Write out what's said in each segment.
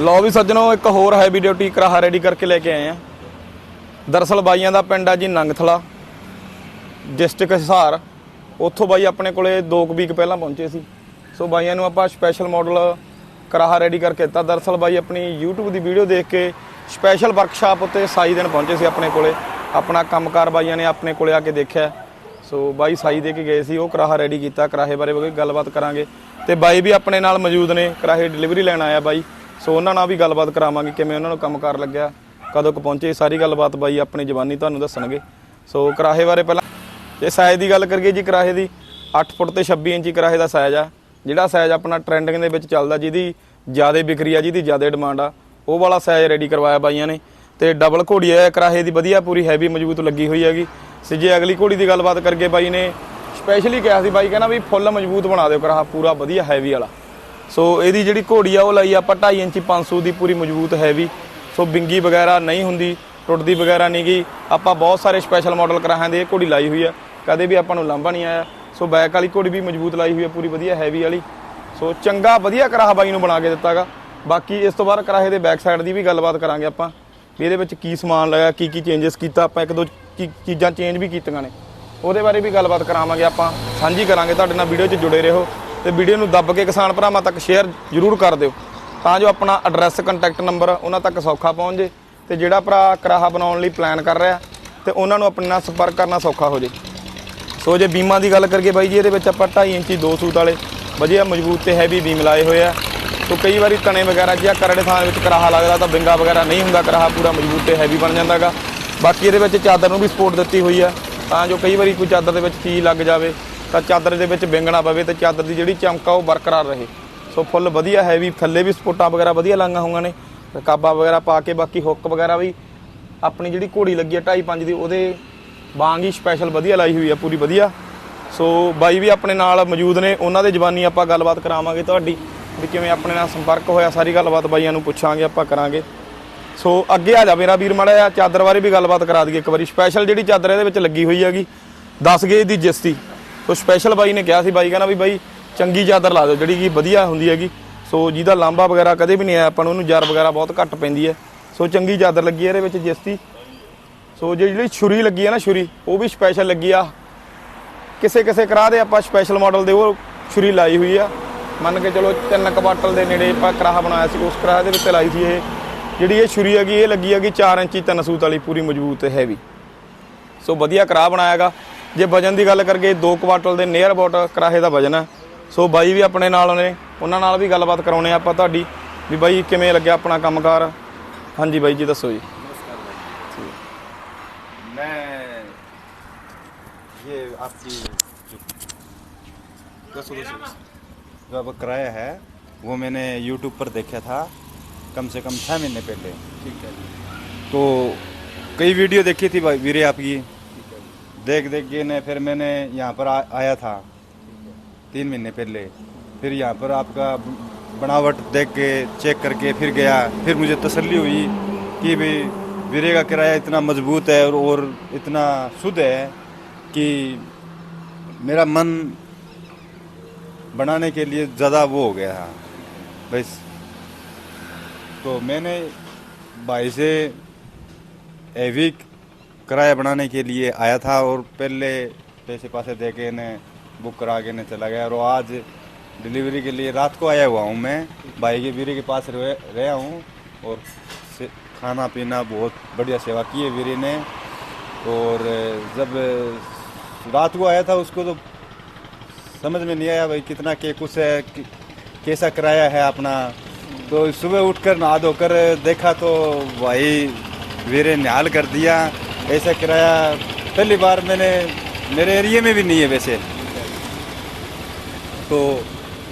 ਲਓ ਵੀ ਸੱਜਣੋ, ਇੱਕ ਹੋਰ ਹੈਵੀ ਡਿਊਟੀ ਕਰਾਹਾ ਰੈਡੀ ਕਰਕੇ ਲੈ ਕੇ ਆਏ ਆ। ਦਰਅਸਲ ਬਾਈਆਂ ਦਾ ਪਿੰਡ ਆ ਜੀ ਨੰਗਥਲਾ ਡਿਸਟ੍ਰਿਕਟ ਹਿਸਾਰ। ਉੱਥੋਂ ਬਾਈ ਆਪਣੇ ਕੋਲੇ 2 ਵੀਕ ਪਹਿਲਾਂ ਪਹੁੰਚੇ ਸੀ। ਸੋ ਬਾਈਆਂ ਨੂੰ ਆਪਾਂ ਸਪੈਸ਼ਲ ਮਾਡਲ ਕਰਾਹਾ ਰੈਡੀ ਕਰਕੇ ਦਿੱਤਾ। ਦਰਅਸਲ ਬਾਈ ਆਪਣੀ YouTube ਦੀ ਵੀਡੀਓ ਦੇਖ ਕੇ ਸਪੈਸ਼ਲ ਵਰਕਸ਼ਾਪ ਉੱਤੇ ਸਾਈ ਦਿਨ ਪਹੁੰਚੇ ਸੀ ਆਪਣੇ ਕੋਲੇ। ਆਪਣਾ ਕੰਮਕਾਰ ਬਾਈਆਂ ਨੇ ਆਪਣੇ ਕੋਲੇ ਆ ਕੇ ਦੇਖਿਆ। ਸੋ ਬਾਈ ਸਾਈ ਦੇ ਕੇ ਗਏ ਸੀ, ਉਹ ਕਰਾਹਾ ਰੈਡੀ ਕੀਤਾ। ਕਰਾਹੇ ਬਾਰੇ ਵੀ ਗੱਲਬਾਤ ਕਰਾਂਗੇ। ਤੇ ਬਾਈ ਵੀ ਆਪਣੇ ਨਾਲ ਮੌਜੂਦ ਨੇ। ਕਰਾਹੇ ਡਿਲੀਵਰੀ ਲੈਣ ਆਇਆ ਬਾਈ। ਸੋ ਉਹਨਾਂ ਨਾਲ ਵੀ ਗੱਲਬਾਤ ਕਰਾਵਾਂਗੇ, ਕਿਵੇਂ ਉਹਨਾਂ ਨੂੰ ਕੰਮ ਕੰਮਕਾਰ ਲੱਗਿਆ, ਕਦੋਂ ਕੁ ਪਹੁੰਚੇ, ਸਾਰੀ ਗੱਲਬਾਤ ਬਾਈ ਆਪਣੀ ਜ਼ਬਾਨੀ ਤੁਹਾਨੂੰ ਦੱਸਣਗੇ। ਸੋ ਕਰਾਹੇ ਬਾਰੇ ਪਹਿਲਾਂ ਜੇ ਸਾਈਜ਼ ਦੀ ਗੱਲ ਕਰੀਏ ਜੀ, ਕਰਾਹੇ ਦੀ 8 ਫੁੱਟ ਤੇ 26 ਇੰਚੀ ਕਰਾਹੇ ਦਾ ਸਾਇਜ਼ ਆ। ਜਿਹੜਾ ਸਾਈਜ਼ ਆਪਣਾ ਟ੍ਰੈਂਡਿੰਗ ਦੇ ਵਿੱਚ ਚੱਲਦਾ, ਜਿਹਦੀ ਜ਼ਿਆਦਾ ਵਿਕਰੀ ਆ, ਜਿਹਦੀ ਜ਼ਿਆਦਾ ਡਿਮਾਂਡ ਆ, ਉਹ ਵਾਲਾ ਸਾਈਜ਼ ਰੈਡੀ ਕਰਵਾਇਆ ਬਾਈਆਂ ਨੇ। ਤੇ ਡਬਲ ਘੋੜੀ ਹੈ ਕਰਾਹੇ ਦੀ ਵਧੀਆ, ਪੂਰੀ ਹੈਵੀ ਮਜ਼ਬੂਤ ਲੱਗੀ ਹੋਈ ਹੈਗੀ। ਤੇ ਜੇ ਅਗਲੀ ਘੋੜੀ ਦੀ ਗੱਲਬਾਤ ਕਰਕੇ ਬਾਈ ਨੇ ਸਪੈਸ਼ਲੀ ਕਿਹਾ ਸੀ ਬਾਈ ਕਹਿੰਦਾ ਵੀ ਫੁੱਲ ਮਜ਼ਬੂਤ ਬਣਾ ਦਿਓ ਕਰਾਹਾ, ਪੂਰਾ ਵਧੀਆ ਹੈਵੀ ਵਾਲਾ। ਸੋ ਇਹਦੀ ਜਿਹੜੀ ਘੋੜੀ ਆ, ਉਹ ਲਈ ਆਪਾਂ 2.5 ਇੰਚੀ 500 ਦੀ ਪੂਰੀ ਮਜ਼ਬੂਤ ਹੈਵੀ। ਸੋ ਬਿੰਗੀ ਵਗੈਰਾ ਨਹੀਂ ਹੁੰਦੀ, ਟੁੱਟਦੀ ਵਗੈਰਾ ਨਹੀਂ ਗਈ ਆਪਾਂ ਬਹੁਤ ਸਾਰੇ ਸਪੈਸ਼ਲ ਮਾਡਲ ਕਰਾਹਾਂ ਦੇ, ਇਹ ਘੋੜੀ ਲਾਈ ਹੋਈ ਆ। ਕਦੇ ਵੀ ਆਪਾਂ ਨੂੰ ਲਾਂਭਾ ਨਹੀਂ ਆਇਆ। ਸੋ ਬੈਕ ਵਾਲੀ ਘੋੜੀ ਵੀ ਮਜ਼ਬੂਤ ਲਾਈ ਹੋਈ ਆ, ਪੂਰੀ ਵਧੀਆ ਹੈਵੀ ਵਾਲੀ। ਸੋ ਚੰਗਾ ਵਧੀਆ ਕਰਾਹਾ ਬਾਈ ਨੂੰ ਬਣਾ ਕੇ ਦਿੱਤਾਗਾ। ਬਾਕੀ ਇਸ ਤੋਂ ਬਾਅਦ ਕਰਾਹੇ ਦੇ ਬੈਕ ਸਾਈਡ ਦੀ ਵੀ ਗੱਲਬਾਤ ਕਰਾਂਗੇ ਆਪਾਂ। ਵੀ ਇਹਦੇ ਵਿੱਚ ਕੀ ਸਮਾਨ ਲਾਇਆ ਕੀ ਕੀ ਚੇਂਜਸ ਕੀਤਾ, ਆਪਾਂ ਇੱਕ ਦੋ ਚੀ- ਚੀਜ਼ਾਂ ਚੇਂਜ ਵੀ ਕੀਤੀਆਂ ਨੇ। ਉਹਦੇ ਬਾਰੇ ਵੀ ਗੱਲਬਾਤ ਕਰਾਵਾਂਗੇ ਆਪਾਂ। ਸਾਂਝੀ ਕਰਾਂਗੇ, ਤੁਹਾਡੇ ਨਾਲ ਵੀਡੀਓ 'ਚ ਜੁੜੇ ਰਹੋ। ਤੇ ਵੀਡੀਓ ਨੂੰ ਦੱਬ ਕੇ ਕਿਸਾਨ ਭਰਾਵਾਂ ਤੱਕ ਸ਼ੇਅਰ ਜ਼ਰੂਰ ਕਰ ਦਿਓ। ਤਾਂ ਜੋ ਆਪਣਾ ਐਡਰੈਸ ਕੰਟੈਕਟ ਨੰਬਰ ਉਹਨਾਂ ਤੱਕ ਸੌਖਾ ਪਹੁੰਚ ਜੇ ਤੇ ਜਿਹੜਾ ਭਰਾ ਕਰਾਹਾ ਬਣਾਉਣ ਲਈ ਪਲਾਨ ਕਰ ਰਿਹਾ ਤੇ ਉਹਨਾਂ ਨੂੰ ਆਪਣੇ ਨਾਲ ਸੰਪਰਕ ਕਰਨਾ ਸੌਖਾ ਹੋ ਜੇ। ਸੋ ਜੇ ਬੀਮਾਂ ਦੀ ਗੱਲ ਕਰੀਏ ਬਾਈ ਜੀ, ਇਹਦੇ ਵਿੱਚ ਆਪਾਂ 2.5 ਇੰਚੀ ਦੋ ਸੂਤ ਵਾਲੇ ਵਧੀਆ ਮਜ਼ਬੂਤ ਤੇ ਹੈਵੀ ਬੀਮ ਲਾਏ ਹੋਏ ਆ। ਸੋ ਕਈ ਵਾਰੀ ਤਣੇ ਵਗੈਰਾ ਜਿਹਾ ਕਰੜੇ ਥਾਂ ਵਿੱਚ ਕਰਾਹਾ ਲੱਗਦਾ ਤਾਂ ਬਿੰਗਾ ਵਗੈਰਾ ਨਹੀਂ ਹੁੰਦਾ, ਕਰਾਹਾ ਪੂਰਾ ਮਜ਼ਬੂਤ ਤੇ ਹੈਵੀ ਬਣ ਜਾਂਦਾਗਾ। ਬਾਕੀ ਇਹਦੇ ਵਿੱਚ ਚਾਦਰ ਨੂੰ ਵੀ ਸਪੋਰਟ ਦਿੱਤੀ ਹੋਈ ਆ। ਤਾਂ ਜੋ ਕਈ ਵਾਰੀ ਕੋਈ ਚਾਦਰ ਦੇ ਵਿੱਚ ਚੀਜ਼ ਲੱਗ ਜਾਵੇ ਤਾਂ ਚਾਦਰ ਦੇ ਵਿੱਚ ਵਿੰਗਣਾ ਪਵੇ ਤੇ ਚਾਦਰ ਦੀ ਜਿਹੜੀ ਚਮਕ ਆ ਉਹ ਬਰਕਰਾਰ ਰਹੇ। ਸੋ ਫੁੱਲ ਵਧੀਆ ਹੈਵੀ ਥੱਲੇ ਵੀ ਸਪੋਟਾਂ ਵਗੈਰਾ ਵਧੀਆ ਲਾਈਆਂ ਹੋਈਆਂ ਨੇ, ਰਕਾਬਾਂ ਵਗੈਰਾ ਪਾ ਕੇ ਬਾਕੀ ਹੁੱਕ ਵਗੈਰਾ ਵੀ ਆਪਣੀ ਜਿਹੜੀ ਘੋੜੀ ਲੱਗੀ ਆ 2.5 5 ਦੀ, ਉਹਦੇ ਵਾਂਗ ਹੀ ਸਪੈਸ਼ਲ ਵਧੀਆ ਲਾਈ ਹੋਈ ਆ, ਪੂਰੀ ਵਧੀਆ। ਸੋ ਬਾਈ ਵੀ ਆਪਣੇ ਨਾਲ ਮੌਜੂਦ ਨੇ, ਉਹਨਾਂ ਦੇ ਜਵਾਨੀ ਆਪਾਂ ਗੱਲਬਾਤ ਕਰਾਵਾਂਗੇ ਤੁਹਾਡੀ, ਵੀ ਕਿਵੇਂ ਆਪਣੇ ਨਾਲ ਸੰਪਰਕ ਹੋਇਆ, ਸਾਰੀ ਗੱਲਬਾਤ ਬਾਈਆਂ ਨੂੰ ਪੁੱਛਾਂਗੇ, ਆਪਾਂ ਕਰਾਂਗੇ। ਸੋ ਅੱਗੇ ਆ ਜਾ ਮੇਰਾ ਵੀਰ ਮਾੜਾ ਜਿਹਾ, ਚਾਦਰ ਬਾਰੇ ਵੀ ਗੱਲਬਾਤ ਕਰਾ ਦਈਏ, ਇੱਕ ਵਾਰੀ ਸਪੈਸ਼ਲ ਜਿਹੜੀ ਚਾਦਰ ਇਹਦੇ ਵਿੱਚ ਲੱਗੀ ਹੋਈ ਹੈਗੀ 10 ਗੇਜ ਦੀ ਜਿਸਤੀ। ਸੋ ਸਪੈਸ਼ਲ ਬਾਈ ਨੇ ਕਿਹਾ ਸੀ, ਬਾਈ ਕਹਿੰਦਾ ਵੀ ਬਾਈ ਚੰਗੀ ਚਾਦਰ ਲਾ ਦਿਓ, ਜਿਹੜੀ ਕਿ ਵਧੀਆ ਹੁੰਦੀ ਹੈਗੀ। ਸੋ ਜਿਹਦਾ ਲਾਂਬਾ ਵਗੈਰਾ ਕਦੇ ਵੀ ਨਹੀਂ ਆਇਆ, ਆਪਾਂ ਨੂੰ ਉਹਨੂੰ ਜਰ ਵਗੈਰਾ ਬਹੁਤ ਘੱਟ ਪੈਂਦੀ ਹੈ। ਸੋ ਚੰਗੀ ਚਾਦਰ ਲੱਗੀ ਹੈ ਇਹਦੇ ਵਿੱਚ ਜਿਸਤੀ। ਸੋ ਜੇ ਜਿਹੜੀ ਛੁਰੀ ਲੱਗੀ ਹੈ ਨਾ ਛੁਰੀ, ਉਹ ਵੀ ਸਪੈਸ਼ਲ ਲੱਗੀ ਆ। ਕਿਸੇ ਕਿਸੇ ਕਰਾ ਦੇ ਆਪਾਂ ਸਪੈਸ਼ਲ ਮਾਡਲ ਦੇ ਉਹ ਛੁਰੀ ਲਾਈ ਹੋਈ ਆ। ਮੰਨ ਕੇ ਚਲੋ ਤਿੰਨ ਕਵਾਟਲ ਦੇ ਨੇੜੇ ਆਪਾਂ ਕਰਾਹ ਬਣਾਇਆ ਸੀ, ਉਸ ਕਰਾਹ ਦੇ ਵਿੱਚ ਲਾਈ ਸੀ ਇਹ। ਜਿਹੜੀ ਇਹ ਛੁਰੀ ਹੈਗੀ, ਇਹ ਲੱਗੀ ਹੈਗੀ 4 ਇੰਚੀ ਤਿੰਨ ਸੂਤ ਵਾਲੀ, ਪੂਰੀ ਮਜ਼ਬੂਤ ਤੇ ਹੈਵੀ ਸੋ ਵਧੀਆ ਕਰਾਹ ਬਣਾਇਆਗਾ ਜੇ ਵਜਨ ਦੀ ਗੱਲ ਕਰੀਏ 2 ਕੁਆਟਲ ਦੇ ਨੀਅਰ ਅਬਾਊਟ ਕਰਾਹੇ ਦਾ ਵਜਨ ਹੈ ਸੋ ਬਾਈ ਵੀ ਆਪਣੇ ਨਾਲ ਨੇ ਉਹਨਾਂ ਨਾਲ ਵੀ ਗੱਲਬਾਤ ਕਰਾਉਣੇ ਆਪਾਂ ਤੁਹਾਡੀ ਵੀ ਬਾਈ ਕਿਵੇਂ ਲੱਗਿਆ ਆਪਣਾ ਕੰਮਕਾਰ ਹਾਂਜੀ ਬਾਈ ਜੀ ਦੱਸੋ ਜੀ मैं ये आपकी जो जो अब किराया है वो मैंने यूट्यूब पर देखा था कम से कम छः महीने पहले ਠੀਕ ਹੈ तो कई वीडियो देखी थी भाई वीरे आपकी देख देख के ने फिर मैंने यहाँ पर आ, आया था। तीन महीने पहले। फिर यहाँ पर आपका बनावट देख के चेक करके फिर गया। फिर मुझे तसल्ली हुई कि भाई वीरे का किराया इतना मज़बूत है और, और इतना शुद्ध है कि मेरा मन बनाने के लिए ज़्यादा वो हो गया। बस। तो मैंने भाई से एवी किराया बनाने के लिए आया था और पहले पैसे पासे दे के इन्हें बुक करा के इन्हें चला गया। और आज डिलीवरी के लिए रात को आया हुआ हूँ मैं। भाई के वीरे के पास रह, रहा हूँ और खाना पीना बहुत बढ़िया सेवा की है वीरे ने। और जब रात को आया था उसको तो समझ में नहीं आया भाई कितना के, कुछ है कैसा किराया है अपना। तो सुबह उठकर नहा धोकर देखा तो भाई वीरे निहाल कर दिया। ऐसा किराया पहली बार मैंने मेरे एरिया में भी नहीं है वैसे तो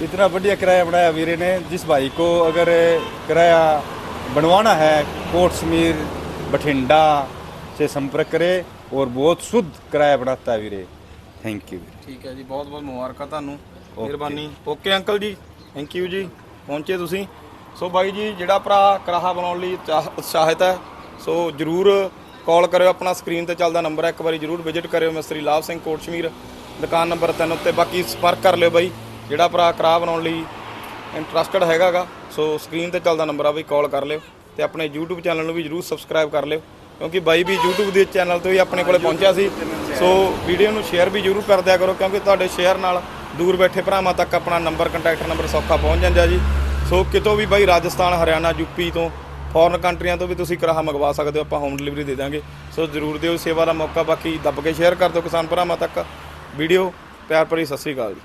इतना बढ़िया किराया बनाया वीरे ने जिस भाई को अगर किराया बनवाना है कोट समीर बठिंडा से संपर्क करे और बहुत शुद्ध किराया बनाता है वीरे थैंक यू ਠੀਕ ਹੈ ਜੀ ਬਹੁਤ ਬਹੁਤ ਮੁਬਾਰਕਾਂ ਤੁਹਾਨੂੰ ਮਿਹਰਬਾਨੀ okay uncle ji thank you ਜੀ ਪਹੁੰਚੇ ਤੁਸੀਂ ਸੋ ਬਾਈ ਜੀ ਜਿਹੜਾ ਭਰਾ ਕਰਾਹਾ ਬਣਾਉਣ ਲਈ ਚਾਹ- ਉਤਸ਼ਾਹਿਤ ਹੈ ਸੋ ਜਰੂਰ ਕਾਲ ਕਰਿਓ, ਆਪਣਾ ਸਕਰੀਨ ਤੇ ਚੱਲਦਾ ਨੰਬਰ ਹੈ, ਇੱਕ ਵਾਰੀ ਜਰੂਰ ਵਿਜ਼ਿਟ ਕਰਿਓ ਮਿਸਤਰੀ ਲਾਭ ਸਿੰਘ ਕੋਟਸ਼ਮੀਰ, ਦੁਕਾਨ ਨੰਬਰ 3 ਉੱਤੇ, ਬਾਕੀ ਸੰਪਰਕ ਕਰ ਲਿਓ ਬਾਈ, ਜਿਹੜਾ ਭਰਾ ਕਰਾਹ ਬਣਾਉਣ ਲਈ ਇੰਟਰਸਟਡ ਹੈਗਾਗਾ, ਸੋ ਸਕਰੀਨ ਤੇ ਚੱਲਦਾ ਨੰਬਰ ਆ ਬਈ, ਕਾਲ ਕਰ ਲਿਓ ਤੇ ਆਪਣੇ YouTube ਚੈਨਲ ਨੂੰ ਵੀ ਜਰੂਰ ਸਬਸਕ੍ਰਾਈਬ ਕਰ ਲਿਓ, ਕਿਉਂਕਿ ਬਾਈ ਵੀ YouTube ਦੇ ਚੈਨਲ ਤੋਂ ਹੀ ਆਪਣੇ ਕੋਲੇ ਪਹੁੰਚਿਆ ਸੀ, ਸੋ ਵੀਡੀਓ ਨੂੰ ਸ਼ੇਅਰ ਵੀ ਜਰੂਰ ਕਰ ਦਿਆ ਕਰੋ, ਕਿਉਂਕਿ ਤੁਹਾਡੇ ਸ਼ੇਅਰ ਨਾਲ ਦੂਰ ਬੈਠੇ ਭਰਾਵਾਂ ਤੱਕ ਆਪਣਾ ਨੰਬਰ ਕੰਟੈਕਟ ਨੰਬਰ ਸੌਖਾ ਪਹੁੰਚ ਜਾਂਦਾ ਜੀ, ਸੋ ਕਿਤੋਂ ਵੀ ਬਾਈ ਰਾਜਸਥਾਨ, ਹਰਿਆਣਾ ਯੂਪੀ ਤੋਂ ਫੋਰਨ ਕੰਟਰੀਆਂ ਤੋਂ ਵੀ ਤੁਸੀਂ ਕਰਾਹਾ ਮੰਗਵਾ ਸਕਦੇ ਹੋ, ਆਪਾਂ ਹੋਮ ਡਿਲੀਵਰੀ ਦੇ ਦਾਂਗੇ ਸੋ ਜਰੂਰ ਦਿਓ ਸੇਵਾ ਦਾ ਮੌਕਾ, ਬਾਕੀ ਦੱਬ ਕੇ ਸ਼ੇਅਰ ਕਰ ਦਿਓ ਕਿਸਾਨ ਭਰਾਵਾਂ ਤੱਕ। ਵੀਡੀਓ ਪਿਆਰ ਭਰੀ ਸਤਿ ਸ੍ਰੀ ਅਕਾਲ ਜੀ।